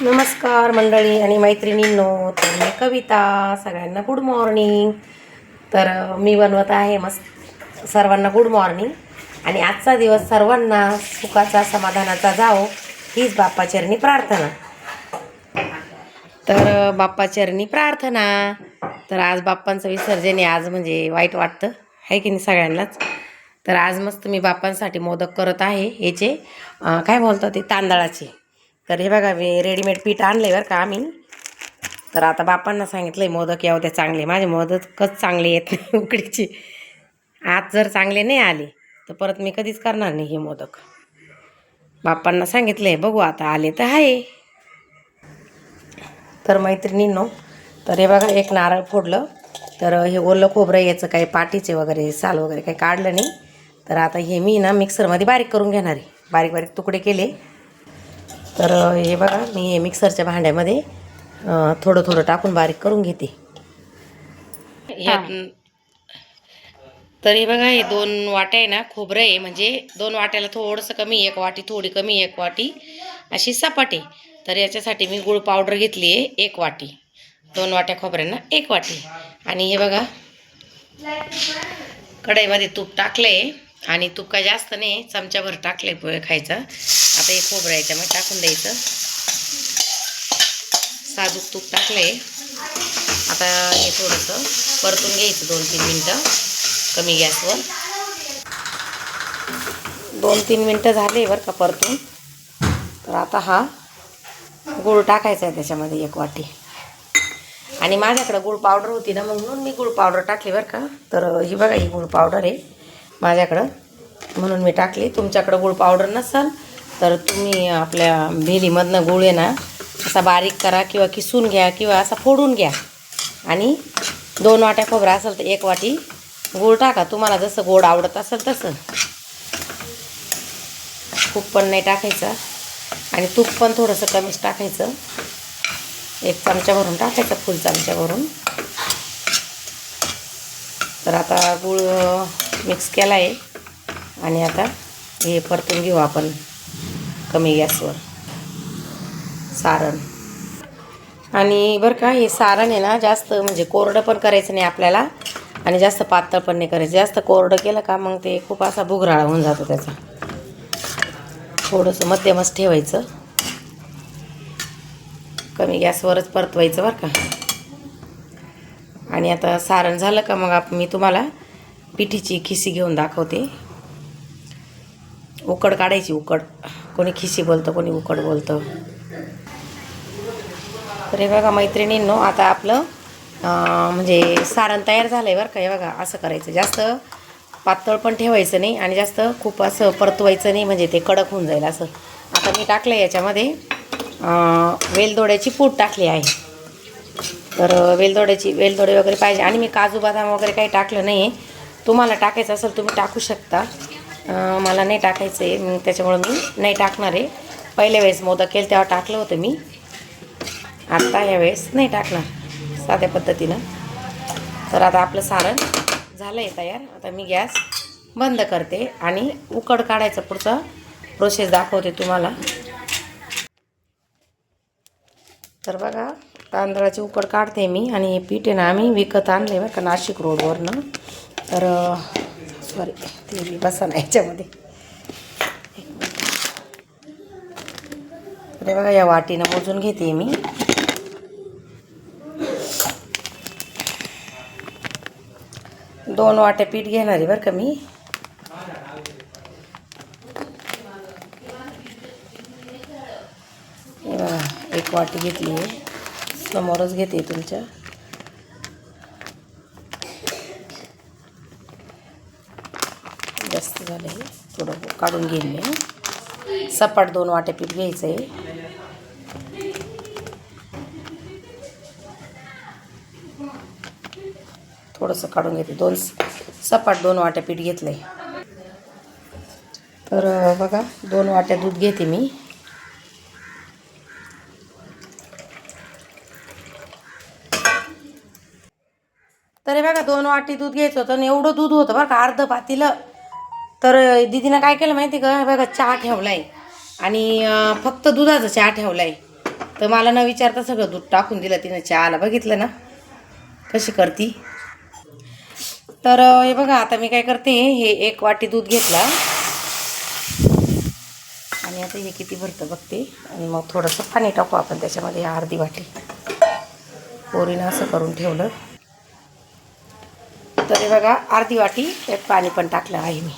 नमस्कार मंडळी आणि मैत्रिणींनो तर मी कविता सगळ्यांना गुड मॉर्निंग तर मी बनवत आहे मस्त सर्वांना गुड मॉर्निंग आणि आजचा दिवस सर्वांना सुखाचा समाधानाचा जावो हीच बाप्पाचरणी प्रार्थना. तर बाप्पाचरणी प्रार्थना. तर आज बाप्पांचं विसर्जन आहे आज म्हणजे वाईट वाटतं आहे की नाही सगळ्यांनाच? तर आज मस्त मी बाप्पांसाठी मोदक करत आहे याचे काय बोलतात ते तांदळाचे. तर हे बघा मी रेडीमेड पीठ आणलं आहे बरं का आम्ही. तर आता बापांना सांगितलं आहे मोदक यावं त्या चांगले. माझे मोदकच चांगले येत नाही उकडीचे. आज जर चांगले नाही आले तर परत मी कधीच करणार नाही हे मोदक. बाप्पांना सांगितलं आहे बघू आता आले तर आहे. तर मैत्रिणींनो तर हे बघा एक नारळ फोडलं. तर हे ओलं खोबरं याचं काही पाठीचे वगैरे साल वगैरे काही काढलं नाही. तर आता हे मी ना मिक्सरमध्ये बारीक करून घेणार आहे. बारीक बारीक तुकडे केले. तर हे बघा मी हे मिक्सरच्या भांड्यामध्ये थोडं थोडं टाकून बारीक करून घेते. तर हे बघा हे दोन वाट्या आहे ना खोबरं आहे. म्हणजे दोन वाट्याला थोडंसं कमी एक वाटी थोडी कमी एक वाटी. अशी सपाट तर याच्यासाठी मी गुळ पावडर घेतली आहे एक वाटी. दोन वाट्या खोबऱ्यांना एक वाटी. आणि हे बघा कढईमध्ये तूप टाकलं आहे आणि तूप काय जास्त नाही चमच्याभर टाकले खायचं. आता हे खोबरं याच्यामध्ये टाकून द्यायचं. साजूक तूप टाकलं आहे आता हे थोडंसं परतून घ्यायचं दोन तीन मिनटं. कमी गॅसवर. दोन तीन मिनटं झाले बरं का परतून. तर आता हा गूळ टाकायचा आहे त्याच्यामध्ये एक वाटी. आणि माझ्याकडं गुळ पावडर होती ना म्हणून मी गुळ पावडर टाकली बरं का. तर ही बघा ही गुळ पावडर आहे. माझ्याकडं. म्हणून मी टाकली. तुमच्याकडं गुळ पावडर नसाल तर तुम्ही आपल्या भेलीमधनं गुळ आहे ना असा बारीक करा किंवा किसून घ्या किंवा असा फोडून घ्या. आणि दोन वाट्या खोबरा असेल तर एक वाटी गूळ टाका. तुम्हाला जसं गोड आवडत असेल तसं. खूप पण नाही टाकायचं. आणि तूप पण थोडंसं कमीच टाकायचं. एक चमचा भरून टाकायचा फुल चमचा भरून. तर आता गूळ मिक्स केला आहे. आणि आता हे परतून घेऊ आपण कमी गॅसवर. सारण. आणि बरं का हे सारण आहे ना जास्त म्हणजे कोरडं पण करायचं नाही आपल्याला. आणि जास्त पातळ पण नाही करायचं. जास्त कोरडं केलं का मग ते खूप असा भुगराळा होऊन जातो त्याचा. थोडंसं मध्यमच ठेवायचं. कमी गॅसवरच परतवायचं बरं का. आणि आता सारण झालं का मग आप मी तुम्हाला पिठीची खिसी घेऊन दाखवते. उकड काढायची उकड. कोणी खिसी बोलतं कोणी उकड बोलतं. तर हे बघा मैत्रिणींनो आता आपलं म्हणजे सारण तयार झालं आहे बरं का. हे बघा असं करायचं. जास्त पातळ पण ठेवायचं नाही आणि जास्त खूप असं परतवायचं नाही म्हणजे ते कडक होऊन जाईल असं. आता मी टाकलं याच्यामध्ये वेलदोड्याची पूड टाकली आहे. तर वेलदोड्याची वेलदोडे वगैरे पाहिजे. आणि मी काजू बदाम वगैरे काही टाकलं नाही आहे तुम्हाला टाकायचं असेल तुम्ही टाकू शकता. मला नाही टाकायचं आहे त्याच्यामुळं मी नाही टाकणार आहे. पहिल्या वेळेस मोदक केलं तेव्हा टाकलं होतं मी. आत्ता यावेळेस नाही टाकणार साध्या पद्धतीनं. तर आता आपलं सारण झालं आहे तयार. आता मी गॅस बंद करते आणि उकड काढायचं पुढचं प्रोसेस दाखवते तुम्हाला. तर बघा तांदळाची उकड काढते मी आणि हे पीठ आहे ना आम्ही विकत आणले बरं का नाशिक रोडवरनं तर सॉरी ते मी बसा ना याच्यामध्ये. अरे बघा या वाटीनं मोजून घेते मी. दोन वाट्या पीठ घेणार आहे बरं का मी. एक वाटी घेतली आहे. समोरच घेते तुमच्या जास्त झालं. आहे थोडं काढून घेईन मी. सपाट दोन वाट्या पीठ घ्यायचं. आहे थोडंसं काढून घेते. दोन सपाट दोन वाट्या पीठ घेतलं. आहे तर बघा दोन वाट्या दूध घेते मी. तर हे बघा दोन वाटी दूध घ्यायचं होतं आणि एवढं दूध होतं बरं का अर्ध पातीलं तर दीदीनं काय केलं माहिती का? हे बघा चहा ठेवला आहे आणि फक्त दुधाचा चहा ठेवला आहे तर मला न विचारता सगळं दूध टाकून दिलं. तिनं चहाला बघितलं ना. कशी करती? तर हे बघा आता मी काय करते हे एक वाटी दूध घेतला. आणि आता हे किती भरतं बघते. आणि मग थोडंसं पाणी टाकू आपण. त्याच्यामध्ये अर्धी वाटी. पोरीनं असं करून ठेवलं. तर हे बघा अर्धी वाटी त्यात पाणी पण टाकलं आहे मी.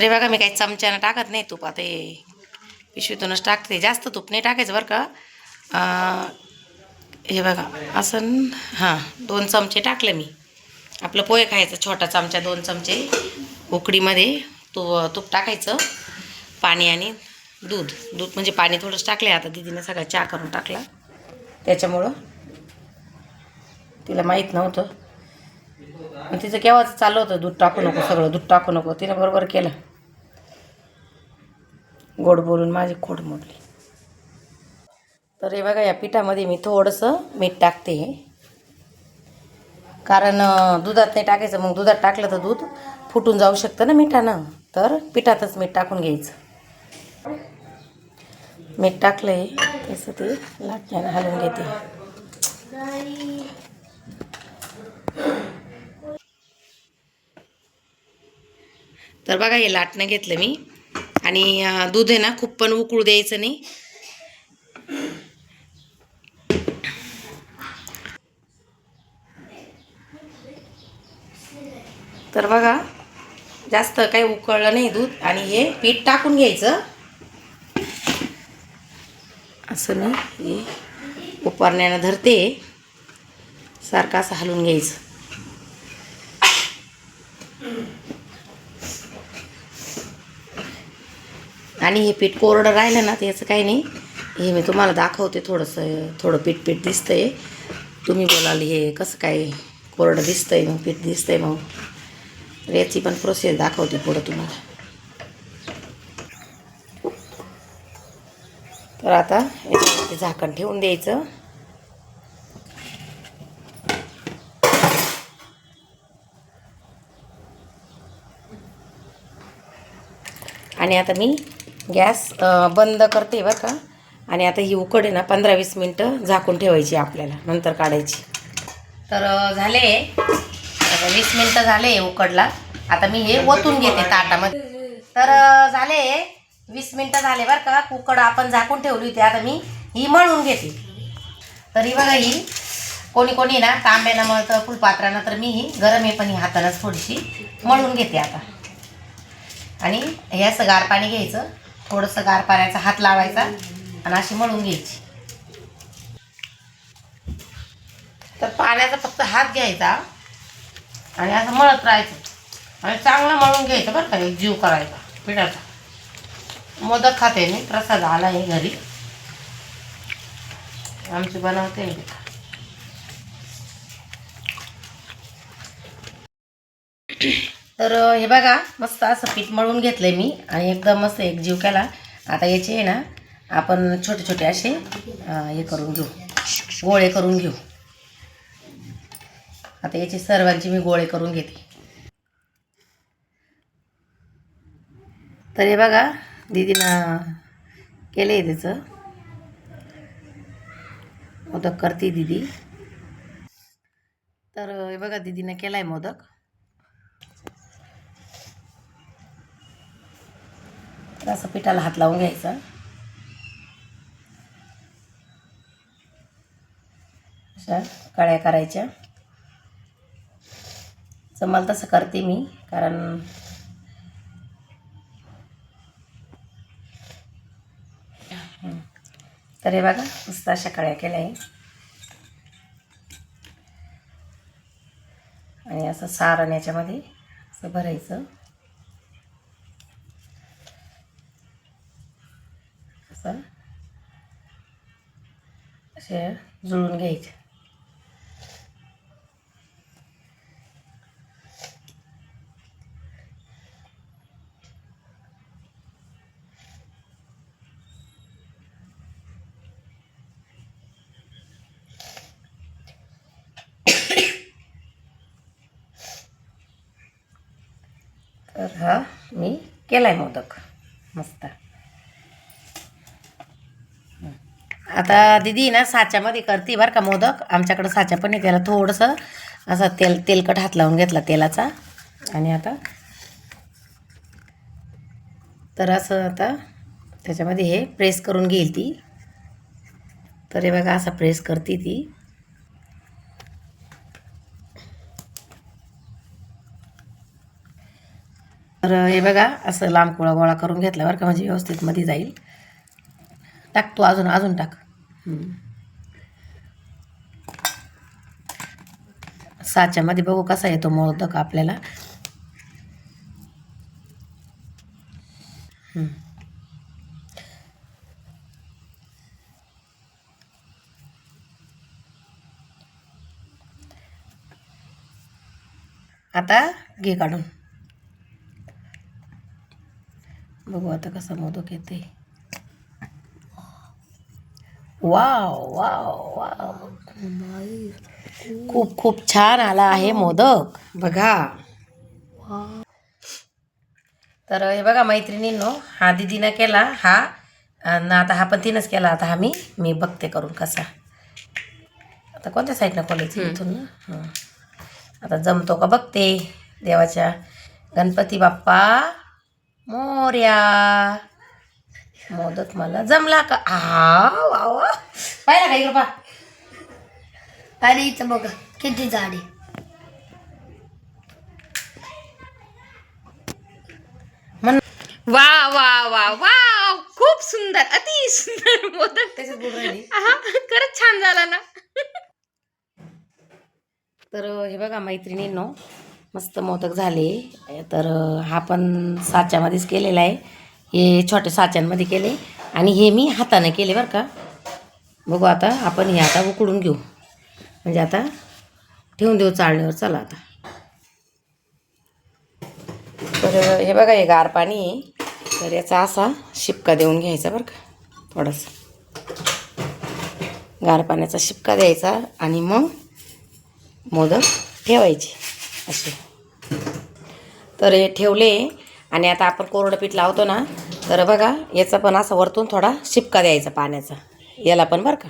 तरी बघा मी काही चमच्यानं टाकत नाही तूप. आता हे पिशवीतूनच टाकते. जास्त तूप नाही टाकायचं बरं का. हे बघा असं हां दोन चमचे टाकले मी. आपलं पोहे खायचं छोटा चमचा दोन चमचे. उकडीमध्ये तू तूप टाकायचं. पाणी आणि दूध. दूध म्हणजे पाणी थोडंच टाकले आता दिदीने सगळा चहा करून टाकला. त्याच्यामुळं तिला माहीत नव्हतं. आणि तिचं केव्हाच चाललं होतं? दूध टाकू नको सगळं दूध टाकू नको. तिनं बरोबर केलं. गोड बोलून माझी खोड मोडली. तर हे बघा या पिठामध्ये मी थोडंसं मीठ टाकते. कारण दुधात नाही टाकायचं मग दुधात टाकलं तर दूध फुटून जाऊ शकतं ना मिठानं. तर पिठातच मीठ टाकून घ्यायचं. मीठ टाकलं आहे तसं ते लाटण्यानं हलवून घेते. तर बघा हे लाटणं घेतलं मी. आणि दूध आहे ना खूप पण उकळू द्यायचं नाही. तर बघा जास्त काही उकळलं नाही दूध आणि हे पीठ टाकून घ्यायचं. असं मी हे उपरण्यानं धरते. सारखं असं हलवून घ्यायचं. आणि हे पीठ कोरडं राहिलं ना त्याचं काही नाही. हे मी तुम्हाला दाखवते थोडंसं थोडं पीठ पीठ दिसतंय. तुम्ही बोलाल हे कसं काय कोरडं दिसतंय मग पीठ दिसतंय मग? तर याची पण प्रोसेस दाखवते पुढं तुम्हाला. तर आता याच्यावरती झाकण ठेवून द्यायचं. आणि आता मी गॅस बंद करते बरं का? आणि आता ही उकड आहे ना पंधरा वीस मिनटं झाकून ठेवायची आपल्याला नंतर काढायची. तर झाले. वीस मिनटं झाले उकडला. आता मी हे ओतून घेते ताटामध्ये. तर झाले. वीस मिनटं झाले बरं का? उकड आपण झाकून ठेवली होती. आता मी ही मळून घेते. तर ही बघा ही कोणी कोणी ना तांब्यानं मळतं फुलपात्रानं तर मी ही गरम आहे पण ही हातानंच थोडीशी मळून घेते आता. आणि हे असं गार पाणी घ्यायचं. थोडंसं गार पाण्याचा हात लावायचा आणि अशी मळून घ्यायची. तर पाण्याचा फक्त हात घ्यायचा आणि असं मळत राहायचं. आणि चांगलं मळून घ्यायचं बरं का एक जीव करायचा पिठाचा. मोदक खाते मी प्रसाद आला आहे घरी. आमची बनवते मी. तर हे बघा मस्त असं पीठ मळून आहे मी आणि एकदम मस्त एक जीव केला. आता याचे आहे ना आपण छोटे छोटे असे हे करून घेऊ. गोळे करून घेऊ. आता याचे सर्वांचे मी गोळे करून घेते. तर हे बघा दीदीनं केलं आहे त्याचं. मोदक करते दीदी. तर हे बघा दीदीनं केला आहे मोदक. तर असं पिठाला हात लावून घ्यायचा. अशा कळ्या करायच्या. जमल तसं करते मी कारण तर हे बघा मस्त अशा कळ्या केल्या आहे आणि असं सारण याच्यामध्ये असं भरायचं. असे जुळून घ्यायचे. तर हा मी केला आहे मोदक. मस्त. आता दिदी ना साच्यामध्ये करते बरं का मोदक. आमच्याकडं साच्या पण त्याला थोडंसं असं तेल तेलकट हात लावून घेतला तेलाचा. आणि आता तर असं आता त्याच्यामध्ये हे प्रेस करून घेईल ती. तर हे बघा असं प्रेस करते ती. तर हे बघा असं लांब गोळा गोळा करून घेतला बरं का म्हणजे व्यवस्थित मध्ये जाईल. टाक तू अजून अजून टाक. साच्यामध्ये बघू कसा येतो मोदक आपल्याला. आता घे काढून. बघू आता कसा मोदक येते वाव वाव वाव खूप खूप छान आला आहे मोदक. बघा. तर हे बघा मैत्रिणींनो हा दिदीनं केला हा आता हा पण तिनंच केला. आता हा मी मी बघते करून कसा. आता कोणत्या साईडनं खोलायचं इथून? ना. आता जमतो का बघते. देवाच्या गणपती बाप्पा मोर्या. मोदक मला जमला का? आ वा वा पाहिला का इकडं पा? आणि इथं बघा किती झाडे. म्हण वा वा वा वा खूप सुंदर अति सुंदर मोदक. त्याच्यात खरंच छान झाला ना. तर हे बघा मैत्रिणींनो मस्त मोदक झाले. तर हा पण साच्यामध्येच केलेला आहे. हे छोट्या साच्यांमध्ये केले आणि हे मी हाताने केले बरं का. बघू आता आपण हे आता उकडून घेऊ. म्हणजे आता ठेवून देऊ चाळणीवर. चला आता. तर हे बघा हे गार पाणी आहे. तर याचा असा शिपका देऊन घ्यायचा बरं का थोडासा. गार पाण्याचा शिपका द्यायचा आणि मग मोदक ठेवायचे असे. तर हे ठेवले. आणि आता आपण कोरडं पीठ लावतो ना तर बघा याचा पण असा वरतून थोडा शिपका द्यायचा पाण्याचा. याला पण बरं का.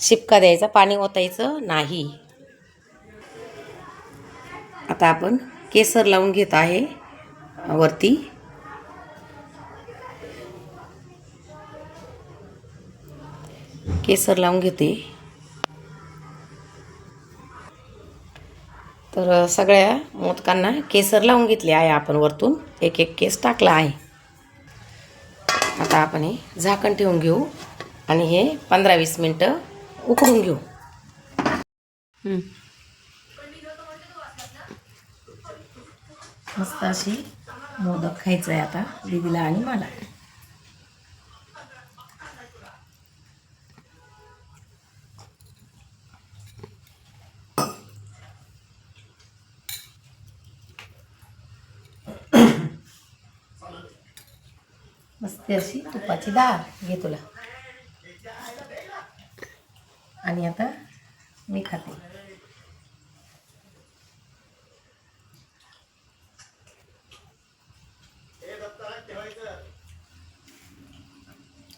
शिपका द्यायचा पाणी ओतायचं नाही. आता आपण केसर लावून घेत आहे वरती. केसर लावून घेते. तर सगळ्या मोदकांना केसर लावून घेतले आहे आपण वरतून. एक एक केस टाकला आहे. आता आपण हे झाकण ठेवून घेऊ आणि हे पंधरा वीस मिनटं उकडून घेऊ. मस्त अशी मोदक खायचं आहे आता दीदीला आणि मला. मस्त अशी तुपाची डाळ. घे तुला. आणि आता मी खाते.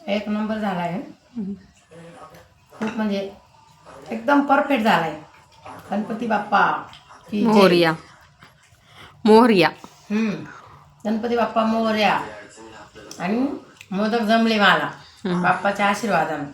एक नंबर झाला आहे खूप म्हणजे एकदम परफेक्ट झाला आहे गणपती बाप्पा की जय. मोर्या. मोर्या. हम्म. गणपती बाप्पा मोर्या. आणि मोदक जमले मला. बाप्पाच्या आशीर्वादानं.